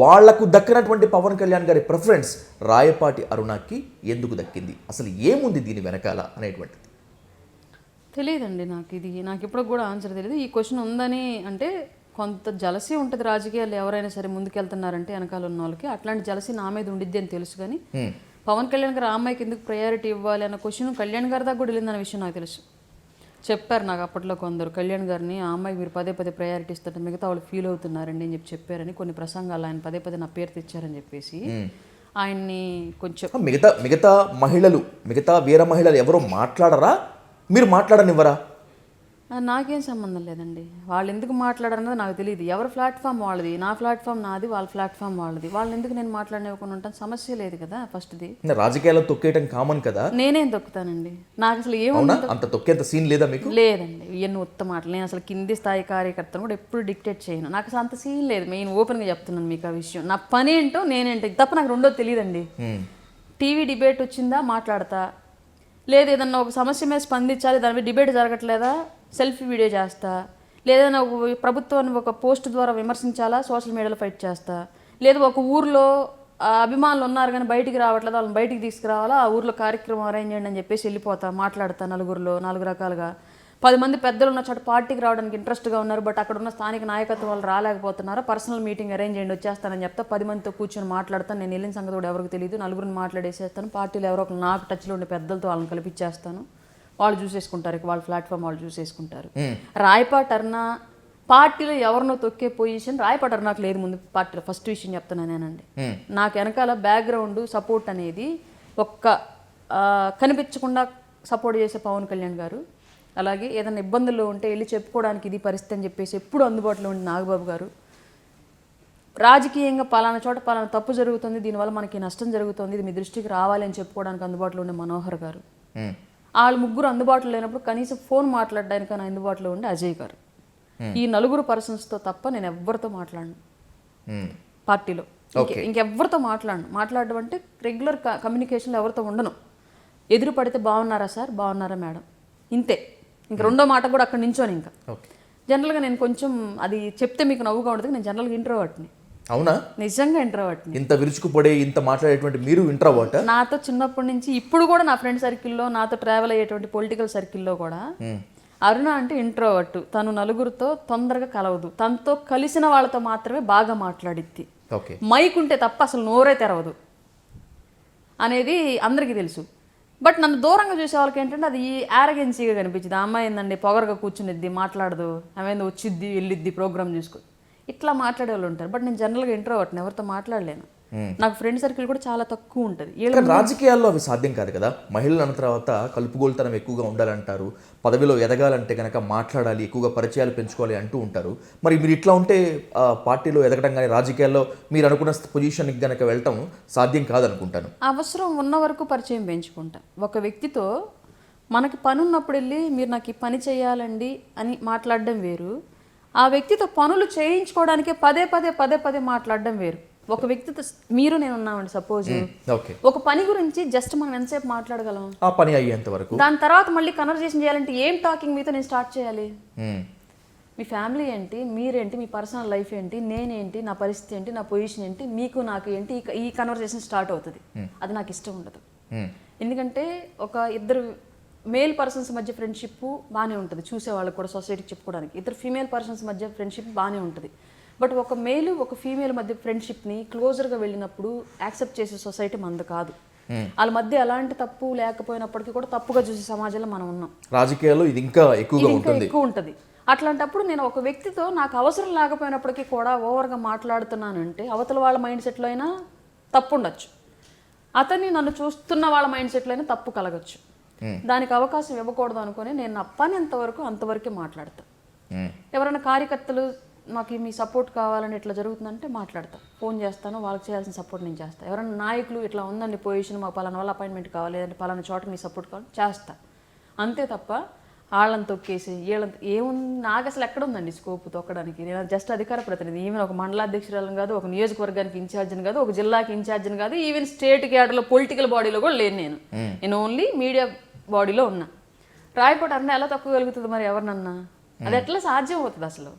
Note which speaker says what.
Speaker 1: వాళ్ళకు దక్కినటువంటి పవన్ కళ్యాణ్ గారి ప్రిఫరెన్స్ రాయపాటి అరుణకి ఎందుకు దక్కింది? అసలు ఏముంది దీని వెనకాల అనేటువంటిది?
Speaker 2: తెలియదండి నాకు ఇది. నాకు ఇప్పుడు కూడా ఆన్సర్ తెలియదు ఈ క్వశ్చన్ ఉందని అంటే కొంత జలసి ఉంటుంది రాజకీయాలు ఎవరైనా సరే ముందుకెళ్తున్నారంటే వెనకాల ఉన్న వాళ్ళకి. అట్లాంటి జలసి నా మీద ఉండిద్ది అని తెలుసు కానీ పవన్ కళ్యాణ్ గారు ఆ అమ్మాయికి ఎందుకు ప్రయారిటీ ఇవ్వాలి అన్న క్వశ్చన్ కళ్యాణ్ గారి దాకా కూడా వెళ్ళిందన్న విషయం నాకు తెలుసు. చెప్పారు నాకు అప్పట్లో కొందరు. కళ్యాణ్ గారిని ఆ అమ్మాయికి మీరు పదే పదే ప్రయారిటీ ఇస్తుంటే మిగతా వాళ్ళు ఫీల్ అవుతున్నారండి అని చెప్పి చెప్పారని కొన్ని ప్రసంగాలు ఆయన పదే పదే నా పేరు తెచ్చారని చెప్పేసి ఆయన్ని కొంచెం
Speaker 1: మిగతా మిగతా మహిళలు మిగతా వీర మహిళలు ఎవరో మాట్లాడరా? మీరు మాట్లాడనివ్వరా?
Speaker 2: నాకేం సంబంధం లేదండి. వాళ్ళు ఎందుకు మాట్లాడారన్నది నాకు తెలియదు ఎవరి ప్లాట్ఫామ్ వాళ్ళది? నా ప్లాట్ఫామ్ నాది వాళ్ళ ప్లాట్ఫామ్ వాళ్ళది. వాళ్ళు ఎందుకు నేను మాట్లాడనివ్వకుండా ఉంటాను సమస్య లేదు కదా ఫస్ట్ది.
Speaker 1: రాజకీయాల్లో తొక్కేయటం కామన్ కదా?
Speaker 2: నేనేం తొక్కుతానండి. నాకు అసలు ఏం
Speaker 1: అవునా అంత తొక్కేంత సీన్ లేదా మీకు?
Speaker 2: లేదండి. ఇవన్నీ ఉత్తమ మాటలు. నేను అసలు కింది స్థాయి కార్యకర్తను కూడా ఎప్పుడు డిక్టేట్ చేయను. నాకు అసలు అంత సీన్ లేదు. మెయిన్ ఓపెన్గా చెప్తున్నాను మీకు ఆ విషయం. నా పని ఏంటో నేనేంటో. తప్ప నాకు రెండోది తెలియదండి. టీవీ డిబేట్ వచ్చిందా? మాట్లాడతా. లేదు ఏదన్నా ఒక సమస్య మీద స్పందించాలి. దాని మీద డిబేట్ జరగట్లేదా? సెల్ఫీ వీడియో చేస్తా లేదా ఒక ప్రభుత్వాన్ని ఒక పోస్ట్ ద్వారా విమర్శించాలా సోషల్ మీడియాలో ఫైట్ చేస్తా? లేదు ఒక ఊర్లో అభిమానులు ఉన్నారు కానీ బయటికి రావట్లేదు వాళ్ళని బయటికి తీసుకురావాలా? ఆ ఊర్లో కార్యక్రమం అరేంజ్ చేయండి అని చెప్పేసి వెళ్ళిపోతా మాట్లాడతా నలుగురిలో నాలుగు రకాలుగా. పది మంది పెద్దలు ఉన్న చోట పార్టీకి రావడానికి ఇంట్రెస్ట్గా ఉన్నారు బట్ అక్కడ ఉన్న స్థానిక నాయకత్వం వాళ్ళు రాలేకపోతున్నారు? పర్సనల్ మీటింగ్ అరేంజ్ చేయండి వచ్చేస్తానని చెప్తా పది మందితో కూర్చొని మాట్లాడతాను నేను వెళ్ళిన సంగతి కూడా ఎవరికి తెలియదు నలుగురిని మాట్లాడేసేస్తాను పార్టీలో ఎవరో ఒకరు నాకు టచ్లో ఉండే పెద్దలతో వాళ్ళని కల్పించేస్తాను వాళ్ళు చూసేసుకుంటారు వాళ్ళ ప్లాట్ఫామ్ వాళ్ళు చూసేసుకుంటారు రాయపాటి అరుణ పార్టీలో ఎవరినో తొక్కే పొజిషన్ రాయపాటి అరుణకు లేదు ముందు పార్టీలో. ఫస్ట్ విషయం చెప్తున్నాను నేనండి. నాకు వెనకాల బ్యాక్గ్రౌండ్ సపోర్ట్ అనేది ఒక్క కనిపించకుండా సపోర్ట్ చేసే పవన్ కళ్యాణ్ గారు. అలాగే ఏదైనా ఇబ్బందుల్లో ఉంటే వెళ్ళి చెప్పుకోవడానికి ఇది పరిస్థితి అని చెప్పేసి ఎప్పుడు అందుబాటులో ఉండి నాగబాబు గారు. రాజకీయంగా పలానా చోట పలానా తప్పు జరుగుతుంది దీనివల్ల మనకి నష్టం జరుగుతుంది ఇది మీ దృష్టికి రావాలి అని చెప్పుకోవడానికి అందుబాటులో ఉండే మనోహర్ గారు.
Speaker 1: హ్మ్.
Speaker 2: వాళ్ళు ముగ్గురు అందుబాటులో లేనప్పుడు కనీసం ఫోన్ మాట్లాడడానికి అందుబాటులో ఉండే అజయ్ గారు. ఈ నలుగురు పర్సన్స్తో తప్ప నేను ఎవ్వరితో మాట్లాడను.
Speaker 1: హ్మ్.
Speaker 2: పార్టీలో. ఇంకె- ఇంకెవ్వరితో మాట్లాడను. మాట్లాడడం అంటే రెగ్యులర్ కమ్యూనికేషన్లో ఎవరితో ఉండను. ఎదురు పడితే బాగున్నారా సార్? బాగున్నారా మేడం? ఇంతే. ఇంక రెండో మాట కూడా అక్కడ నించోని ఇంకా. జనరల్గా నేను కొంచెం అది చెప్తే మీకు నవ్వుగా ఉంటుంది నేను జనరల్గా ఇంట్రోవర్ట్ని
Speaker 1: అవునా?
Speaker 2: నిజంగా ఇంట్రోవర్ట్ని
Speaker 1: ఇంత విరుచుకుపడే ఇంత మాట్లాడేటువంటి మీరు ఇంట్రావాట
Speaker 2: నాతో చిన్నప్పటి నుంచి ఇప్పుడు కూడా నా ఫ్రెండ్ సర్కిల్లో నాతో ట్రావెల్ అయ్యేటువంటి పొలిటికల్ సర్కిల్లో కూడా అరుణ అంటే ఇంట్రోవర్ట్ తను నలుగురితో తొందరగా కలవదు. తనతో కలిసిన వాళ్ళతో మాత్రమే బాగా మాట్లాడిద్ది.
Speaker 1: ఓకే.
Speaker 2: మైక్ ఉంటే తప్ప అసలు నోరే తెరవదు. అనేది అందరికీ తెలుసు. బట్ నన్ను దూరంగా చూసే వాళ్ళకి ఏంటంటే అది యారగెన్సీగా కనిపించింది ఆ అమ్మాయి ఏందండి? పొగరగా కూర్చునిద్ది మాట్లాడదు. ఆమె ఏందో వచ్చిద్ది వెళ్ళిద్ది ప్రోగ్రామ్ చూసుకో ఇట్లా మాట్లాడే వాళ్ళు ఉంటారు. బట్ నేను జనరల్గా ఇంట్రోవర్ట్ని ఎవరితో మాట్లాడలేను. నాకు ఫ్రెండ్ సర్కిల్ కూడా చాలా తక్కువ ఉంటుంది.
Speaker 1: రాజకీయాల్లో అవి సాధ్యం కాదు కదా? మహిళలు అన్న తర్వాత కలుపుగోలుతనం ఎక్కువగా ఉండాలంటారు. పదవిలో ఎదగాలంటే కనుక మాట్లాడాలి ఎక్కువగా పరిచయాలు పెంచుకోవాలి అంటూ ఉంటారు. మరి మీరు ఇట్లా ఉంటే పార్టీలో ఎదగడం కానీ రాజకీయాల్లో మీరు అనుకున్న పొజిషన్కి కనుక వెళ్ళటం సాధ్యం కాదనుకుంటాను.
Speaker 2: అవసరం ఉన్న వరకు పరిచయం పెంచుకుంటా. ఒక వ్యక్తితో మనకి పని ఉన్నప్పుడు వెళ్ళి మీరు నాకు ఈ పని చేయాలండి అని మాట్లాడడం వేరు. ఆ వ్యక్తితో పనులు చేయించుకోవడానికే పదే పదే పదే పదే మాట్లాడడం వేరు. ఒక వ్యక్తితో మీరు నేను ఉన్నామండి సపోజ్ ఒక పని గురించి జస్ట్ మనం ఎంతసేపు మాట్లాడగలం?
Speaker 1: ఆ పని అయ్యేంత వరకు.
Speaker 2: దాని తర్వాత మళ్ళీ కన్వర్జేషన్ చేయాలంటే ఏం టాకింగ్ మీతో నేను స్టార్ట్ చేయాలి? మీ ఫ్యామిలీ ఏంటి? మీరేంటి? మీ పర్సనల్ లైఫ్ ఏంటి? నేనేంటి? నా పరిస్థితి ఏంటి? నా పొజిషన్ ఏంటి? మీకు నాకు ఏంటి? ఈ- కన్వర్జేషన్ స్టార్ట్ అవుతుంది. అది నాకు ఇష్టం ఉండదు. ఎందుకంటే ఒక ఇద్దరు మేల్ పర్సన్స్ మధ్య ఫ్రెండ్షిప్ బాగానే ఉంటుంది. చూసే వాళ్ళకి కూడా సొసైటీకి చెప్పుకోవడానికి. ఇద్దరు ఫీమేల్ పర్సన్స్ మధ్య ఫ్రెండ్షిప్ బాగానే ఉంటుంది. బట్ ఒక మేల్ ఒక ఫీమేల్ మధ్య ఫ్రెండ్షిప్ని క్లోజర్గా వెళ్ళినప్పుడు యాక్సెప్ట్ చేసే సొసైటీ మనది కాదు. వాళ్ళ మధ్య ఎలాంటి తప్పు లేకపోయినప్పటికీ కూడా తప్పుగా చూసే సమాజంలో మనం ఉన్నాం.
Speaker 1: రాజకీయాల్లో ఇది ఇంకా ఎక్కువగా
Speaker 2: ఇంకా
Speaker 1: ఉంటుంది.
Speaker 2: ఎక్కువ ఉంటుంది. అట్లాంటప్పుడు నేను ఒక వ్యక్తితో నాకు అవసరం లేకపోయినప్పటికీ కూడా ఓవర్గా మాట్లాడుతున్నానంటే అవతల వాళ్ళ మైండ్ సెట్లో అయినా తప్పు ఉండొచ్చు అతన్ని నన్ను చూస్తున్న వాళ్ళ మైండ్ సెట్లో అయినా తప్పు కలగచ్చు. దానికి అవకాశం ఇవ్వకూడదు అనుకొని నేను నా పని ఎంతవరకు అంతవరకే మాట్లాడతా.
Speaker 1: ఉమ్,
Speaker 2: ఎవరైనా కార్యకర్తలు మాకు మీ సపోర్ట్ కావాలని ఇట్లా జరుగుతుందంటే మాట్లాడతా. ఫోన్ చేస్తాను వాళ్ళకి చేయాల్సిన సపోర్ట్ నేను చేస్తాను ఎవరైనా నాయకులు ఇట్లా ఉందండి పొజిషన్ మాకు పలానా వాళ్ళ అపాయింట్మెంట్ కావాలి లేదంటే పలానా చోట మీ సపోర్ట్ కావాలి చేస్తా. అంతే తప్ప వాళ్ళని తొక్కేసి వీళ్ళని ఏముంది నాకు అసలు ఎక్కడ ఉందండి స్కోప్ తొక్కడానికి? నేను జస్ట్ అధికార ప్రతినిధి. ఈవెన్ ఒక మండలాధ్యక్షురాలను కాదు ఒక నియోజకవర్గానికి ఇన్ఛార్జిని కాదు ఒక జిల్లాకి ఇన్ఛార్జిని కాదు ఈవెన్ స్టేట్ క్యాడర్లో పొలిటికల్ బాడీలో కూడా లేను నేను. నేను ఓన్లీ మీడియా బాడీలో ఉన్నా. రాయపాటి అన్న ఎలా తక్కువ కలుగుతుంది మరి ఎవరినన్నా? అది ఎట్లా సాధ్యం అవుతుంది అసలు?